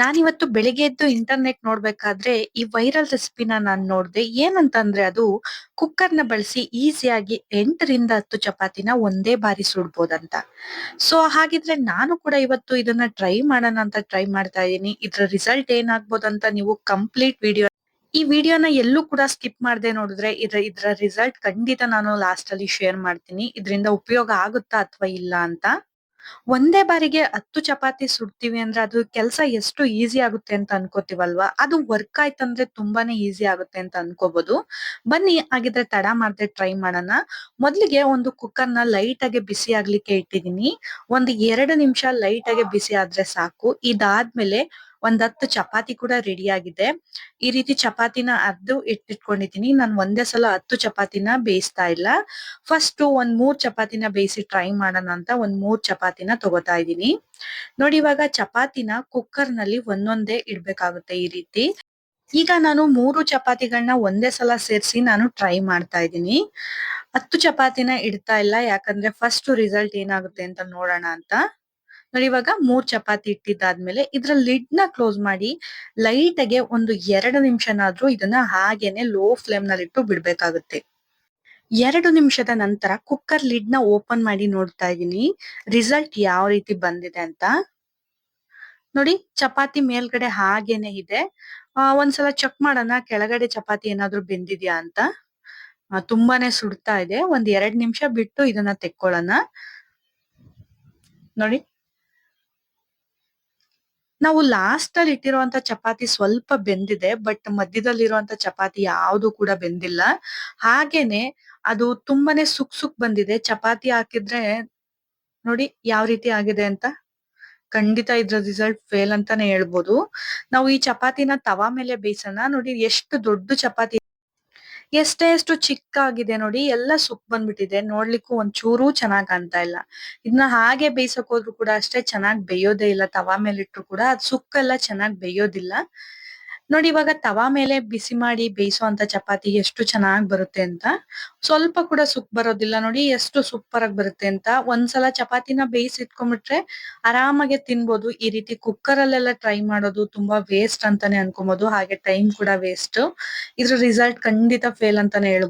ನಾನಿವತ್ತು ಬೆಳಿಗ್ಗೆ ಎದ್ದು ಇಂಟರ್ನೆಟ್ ನೋಡ್ಬೇಕಾದ್ರೆ ಈ ವೈರಲ್ ರೆಸಿಪಿನ ನಾನು ನೋಡಿದೆ, ಏನಂತಂದ್ರೆ ಅದು ಕುಕ್ಕರ್ನ ಬಳಸಿ ಈಸಿಯಾಗಿ ಎಂಟರಿಂದ ಹತ್ತು ಚಪಾತಿನ ಒಂದೇ ಬಾರಿ ಸುಡ್ಬೋದಂತ. ಸೊ ಹಾಗಿದ್ರೆ ನಾನು ಕೂಡ ಇವತ್ತು ಇದನ್ನ ಟ್ರೈ ಮಾಡೋಣ ಅಂತ ಟ್ರೈ ಮಾಡ್ತಾ ಇದ್ದೀನಿ. ಇದ್ರ ರಿಸಲ್ಟ್ ಏನಾಗ್ಬೋದಂತ ನೀವು ಕಂಪ್ಲೀಟ್ ವಿಡಿಯೋ ಈ ವಿಡಿಯೋನ ಎಲ್ಲೂ ಕೂಡ ಸ್ಕಿಪ್ ಮಾಡದೆ ನೋಡಿದ್ರೆ ಇದ್ರ ಇದ್ರ ರಿಸಲ್ಟ್ ಖಂಡಿತ ನಾನು ಲಾಸ್ಟ್ ಅಲ್ಲಿ ಶೇರ್ ಮಾಡ್ತೀನಿ. ಇದರಿಂದ ಉಪಯೋಗ ಆಗುತ್ತಾ ಅಥವಾ ಇಲ್ಲ ಅಂತ? ಒಂದೇ ಬಾರಿಗೆ ಹತ್ತು ಚಪಾತಿ ಸುಡ್ತೀವಿ ಅಂದ್ರೆ ಅದು ಕೆಲಸ ಎಷ್ಟು ಈಸಿ ಆಗುತ್ತೆ ಅಂತ ಅನ್ಕೋತೀವಲ್ವಾ? ಅದು ವರ್ಕ್ ಆಯ್ತಂದ್ರೆ ತುಂಬಾನೇ ಈಸಿ ಆಗುತ್ತೆ ಅಂತ ಅನ್ಕೋಬಹುದು ಬನ್ನಿ, ಹಾಗಿದ್ರೆ ತಡ ಮಾಡದೆ ಟ್ರೈ ಮಾಡೋಣ. ಮೊದ್ಲಿಗೆ ಒಂದು ಕುಕ್ಕರ್ನ ಲೈಟ್ ಆಗಿ ಬಿಸಿ ಆಗ್ಲಿಕ್ಕೆ ಇಟ್ಟಿದೀನಿ. ಒಂದು ಎರಡು ನಿಮಿಷ ಲೈಟ್ ಆಗಿ ಬಿಸಿ ಆದ್ರೆ ಸಾಕು. ಇದಾದ್ಮೇಲೆ ಒಂದ್ ಹತ್ತು ಚಪಾತಿ ಕೂಡ ರೆಡಿ ಆಗಿದೆ. ಈ ರೀತಿ ಚಪಾತಿನ ಅರ್ದು ಇಟ್ಟಿಟ್ಕೊಂಡಿದೀನಿ ನಾನು ಒಂದೇ ಸಲ ಹತ್ತು ಚಪಾತಿನ ಬೇಯಿಸ್ತಾ ಇಲ್ಲ. ಫಸ್ಟ್ ಒಂದ್ ಮೂರ್ ಚಪಾತಿನ ಬೇಯಿಸಿ ಟ್ರೈ ಮಾಡೋಣ ಅಂತ ಒಂದ್ ಮೂರ್ ಚಪಾತಿನ ತಗೋತಾ ಇದೀನಿ ನೋಡಿ ಇವಾಗ ಚಪಾತಿನ ಕುಕ್ಕರ್ನಲ್ಲಿ ಒಂದೊಂದೇ ಇಡ್ಬೇಕಾಗುತ್ತೆ ಈ ರೀತಿ. ಈಗ ನಾನು ಮೂರು ಚಪಾತಿಗಳನ್ನ ಒಂದೇ ಸಲ ಸೇರಿಸಿ ನಾನು ಟ್ರೈ ಮಾಡ್ತಾ ಇದ್ದೀನಿ. ಹತ್ತು ಚಪಾತಿನ ಇಡ್ತಾ ಇಲ್ಲ. ಯಾಕಂದ್ರೆ ಫಸ್ಟ್ ರಿಸಲ್ಟ್ ಏನಾಗುತ್ತೆ ಅಂತ ನೋಡೋಣ ಅಂತ. ನೋಡಿ ಇವಾಗ ಮೂರ್ ಚಪಾತಿ ಇಟ್ಟಿದ್ದಾದ್ಮೇಲೆ ಇದ್ರ ಲಿಡ್ನ ಕ್ಲೋಸ್ ಮಾಡಿ ಲೈಟ್ ಆಗಿ ಒಂದು ಎರಡು ನಿಮಿಷನಾದ್ರೂ ಇದನ್ನ ಹಾಗೇನೆ ಲೋ ಫ್ಲೇಮ್ನಲ್ಲಿ ಇಟ್ಟು ಬಿಡ್ಬೇಕಾಗುತ್ತೆ. ಎರಡು ನಿಮಿಷದ ನಂತರ ಕುಕ್ಕರ್ ಲಿಡ್ನ ಓಪನ್ ಮಾಡಿ ನೋಡ್ತಾ ಇದೀನಿ ರಿಸಲ್ಟ್ ಯಾವ ರೀತಿ ಬಂದಿದೆ ಅಂತ. ನೋಡಿ ಚಪಾತಿ ಮೇಲ್ಗಡೆ ಹಾಗೇನೆ ಇದೆ. ಒಂದ್ಸಲ ಚೆಕ್ ಮಾಡೋಣ, ಕೆಳಗಡೆ ಚಪಾತಿ ಏನಾದ್ರು ಬೆಂದಿದ್ಯಾ ಅಂತ. ತುಂಬಾನೇ ಸುಡ್ತಾ ಇದೆ. ಒಂದ್ ಎರಡ್ ನಿಮಿಷ ಬಿಟ್ಟು ಇದನ್ನ ತೆಕ್ಕೊಳ್ಳೋಣ. ನೋಡಿ ನಾವು ಲಾಸ್ಟ್ ಅಲ್ಲಿ ಇಟ್ಟಿರುವಂತ ಚಪಾತಿ ಸ್ವಲ್ಪ ಬೆಂದಿದೆ ಬಟ್ ಮಧ್ಯದಲ್ಲಿ ಇರುವಂತ ಚಪಾತಿ ಯಾವುದು ಕೂಡ ಬೆಂದಿಲ್ಲ. ಹಾಗೇನೆ ಅದು ತುಂಬಾನೇ ಸುಕ್ ಸುಕ್ ಬಂದಿದೆ. ಚಪಾತಿ ಹಾಕಿದ್ರೆ ನೋಡಿ ಯಾವ ರೀತಿ ಆಗಿದೆ ಅಂತ ಖಂಡಿತ ಇದ್ರ ರಿಸಲ್ಟ್ ಫೇಲ್ ಅಂತಾನೆ ಹೇಳ್ಬೋದು. ನಾವು ಈ ಚಪಾತಿನ ತವಾ ಮೇಲೆ ಬೇಯಿಸೋಣ. ನೋಡಿ ಎಷ್ಟು ದೊಡ್ಡ ಚಪಾತಿ ಎಷ್ಟೇ ಎಷ್ಟು ಚಿಕ್ಕಾಗಿದೆ ನೋಡಿ ಎಲ್ಲ ಸುಕ್ ಬಂದ್ಬಿಟ್ಟಿದೆ. ನೋಡ್ಲಿಕ್ಕೂ ಒಂಚೂರು ಚೂರು ಚೆನ್ನಾಗ್ ಕಾಣ್ತಾ ಇಲ್ಲ. ಇದನ್ನ ಹಾಗೆ ಬೇಯಿಸಕ್ ಹೋದ್ರು ಕೂಡ ಅಷ್ಟೇ ಚೆನ್ನಾಗ್ ಬೇಯೋದೇ ಇಲ್ಲ. ತವಾ ಮೇಲೆ ಇಟ್ರು ಕೂಡ ಅದ್ ಸುಕ್ಕೆಲ್ಲ ಚೆನ್ನಾಗ್ ಬೇಯೋದಿಲ್ಲ. ನೋಡಿ ಇವಾಗ ತವಾ ಮೇಲೆ ಬಿಸಿ ಮಾಡಿ ಬೇಯಿಸುವಂತ ಚಪಾತಿ ಎಷ್ಟು ಚೆನ್ನಾಗಿ ಬರುತ್ತೆ ಅಂತ. ಸ್ವಲ್ಪ ಕೂಡ ಸುಕ್ ಬರೋದಿಲ್ಲ ನೋಡಿ ಎಷ್ಟು ಸೂಪರ್ ಆಗಿ ಬರುತ್ತೆ ಅಂತ. ಒಂದ್ಸಲ ಚಪಾತಿನ ಬೇಯಿಸಿ ಇಟ್ಕೊಂಡ್ಬಿಟ್ರೆ ಆರಾಮಾಗಿ ತಿನ್ಬೋದು. ಈ ರೀತಿ ಕುಕ್ಕರ್ ಅಲ್ಲೆಲ್ಲ ಟ್ರೈ ಮಾಡೋದು ತುಂಬಾ ವೇಸ್ಟ್ ಅಂತಾನೆ ಅನ್ಕೋಬಹುದು ಹಾಗೆ ಟೈಮ್ ಕೂಡ ವೇಸ್ಟ್ ಇದ್ರ ರಿಸಲ್ಟ್ ಖಂಡಿತ ಫೇಲ್ ಅಂತಾನೆ ಹೇಳ್ಬೋದು